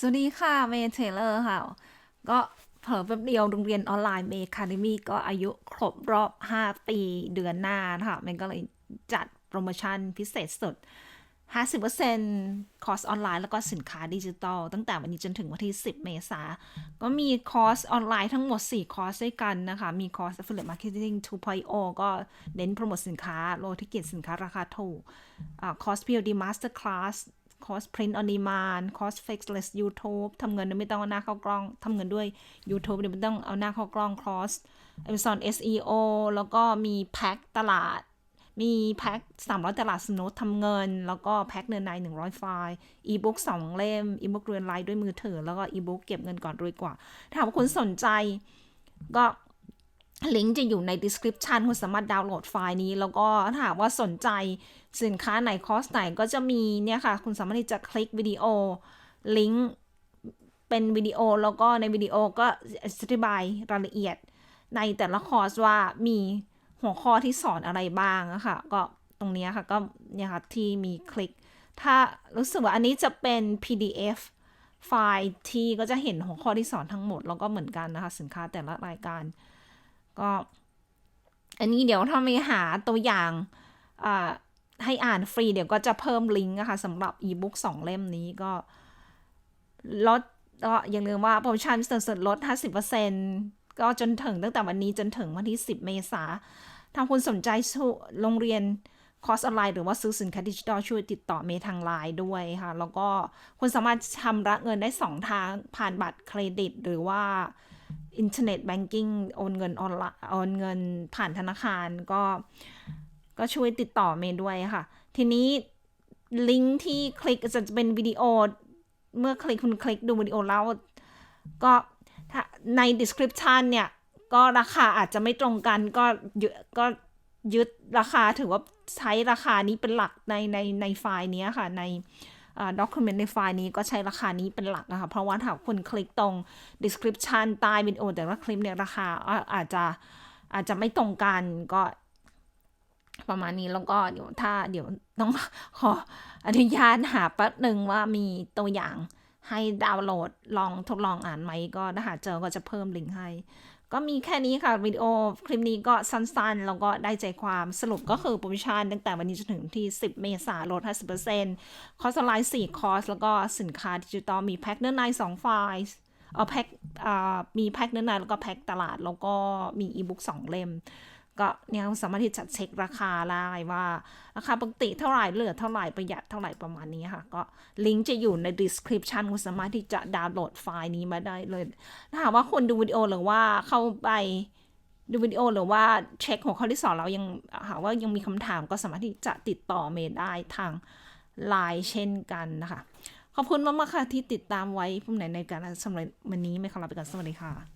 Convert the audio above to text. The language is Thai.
สวัสดีค่ะ เมย์เทเลอร์ค่ะ ก็เผลอแป๊บเดียวโรงเรียนออนไลน์เมย์คาเดมี่ก็อายุครบรอบ 5 ปีเดือนหน้าค่ะมันก็เลยจัดโปรโมชั่นพิเศษสุด 50%คอร์สออนไลน์แล้วก็สินค้าดิจิตอลตั้งแต่วันนี้จนถึงวันที่ 10 เมษาก็มีคอร์สออนไลน์ทั้งหมด 4 คอร์สด้วยกันนะคะ มีคอร์ส Affiliate Marketing 2.0 ก็เน้นโปรโมทสินค้า โลธิเกิจสินค้าราคาถูกคอร์ส PLD Master Class คอร์ส Print on Demand คอร์ส Faceless YouTube ทำเงินโดยไม่ต้องเอาหน้าเข้ากล้องทำเงินด้วย YouTube โดยไม่ต้องเอาหน้าเข้ากล้องคอร์ส Amazon SEO แล้วก็มีแพ็คตลาด มีแพ็ค300 ตลาดสนุทำเงิน แล้วก็แพ็คเนื้อใน 100 ไฟล์ อีบุ๊ก2เล่ม อีบุ๊กเรียนไลน์ด้วยมือถือ แล้วก็อีบุ๊กเก็บเงินก่อนรวยกว่าถ้าหากว่าคุณสนใจก็ ลิงก์จะอยู่ใน description คุณสามารถดาวน์โหลดไฟล์นี้ แล้วก็ถ้าหากว่าสนใจสินค้าไหนคอร์สไหนก็จะมีเนี่ยค่ะ คุณสามารถที่จะคลิกวิดีโอลิงก์เป็นวิดีโอแล้วก็ในวิดีโอก็อธิบายรายละเอียด ในแต่ละคอร์สว่ามีหัวข้อที่สอนอะไรบ้างอะค่ะก็ตรงนี้ค่ะก็เนี่ยค่ะที่มีคลิก ถ้ารู้สึกว่าอันนี้จะเป็น PDF ไฟล์ที่ก็จะเห็นหัวข้อที่สอนทั้งหมด แล้วก็เหมือนกันนะคะสินค้าแต่ละรายการ ก็ อันนี้เดี๋ยวถ้ามีหาตัวอย่างาให้อ่านฟรีเดี๋ยวก็จะเพิ่มลิงก์นะคะสำหรับอีบุ๊กสองเล่มนี้ก็ลดก็อย่าลืมว่าโปรโมชั่นพิเศษลด 50%ก็จนถึงตั้งแต่วันนี้จนถึงวันที่ 10 เมษาถ้าคุณสนใจโรงเรียนคอร์สออนไลน์หรือว่าซื้อสินค้าดิจิทัลช่วยติดต่อเมทางไลน์ด้วยค่ะ แล้วก็คุณสามารถชำระเงินได้ 2 ทางผ่านบัตรเครดิต หรือว่า อินเทอร์เน็ตแบงกิ้งโอนเงินออนไลน์โอนเงินผ่านธนาคารก็ก็ช่วยติดต่อเมย์ด้วยค่ะ ทีนี้ลิงก์ที่คลิกจะเป็นวิดีโอ เมื่อคลิกคุณคลิกดูวิดีโอแล้ว ก็ใน description เนี่ย ก็ราคาอาจจะไม่ตรงกันก็ยึดก็ยึดราคาถือว่าใช้ราคานี้เป็นหลักในในในไฟล์นี้ค่ะใน ด็อกิเมนต์ในไฟล์นี้ก็ใช้ราคานี้เป็นหลักนะคะเพราะว่าถ้าคุณคลิกตรง description ใต้วิดีโอแต่ว่าคลิปเนี่ยราคาอาจจะอาจจะไม่ตรงกันก็ประมาณนี้แล้วก็เดี๋ยวถ้าเดี๋ยวต้องขออนุญาตหาแป๊บหนึ่งว่ามีตัวอย่างให้ดาวน์โหลดลองทดลองอ่านไหมก็ถ้าหาเจอก็จะเพิ่มลิงก์ให้ ก็มีแค่นี้ค่ะวิดีโอคลิปนี้ก็สั้นๆ แล้วก็ได้ใจความสรุปก็คือโปรโมชั่นตั้งแต่วันนี้จนถึงที่ 10 เมษายนลด 50%คอร์สออนไลน์4คอร์ส แล้วก็สินค้าดิจิตอลมีแพ็คเนื้อใน2ไฟล์เอาแพ็คมีแพ็คเนื้อในแล้วก็แพ็คตลาดแล้วก็มีอีบุ๊ก2เล่ม ก็เนี่ยสามารถที่จะเช็คราคาได้ว่า ราคาปกติเท่าไหร่เหลือเท่าไหร่ประหยัดเท่าไหร่ประมาณนี้ค่ะ ก็ลิงก์จะอยู่ใน description คุณสามารถที่จะดาวน์โหลดไฟล์นี้มาได้เลย ถ้าหากว่าคุณดูวิดีโอหรือว่าเข้าไปดูวิดีโอหรือว่าเช็คหัวข้อที่สอนเรายังหากว่ายังมีคำถามก็สามารถที่จะติดต่อเมย์ได้ทางไลน์เช่นกันนะคะ ขอบคุณมากๆค่ะที่ติดตามไว้ผมไหนในการสำหรับวันนี้ไม่ขอลาไปก่อนสวัสดีค่ะ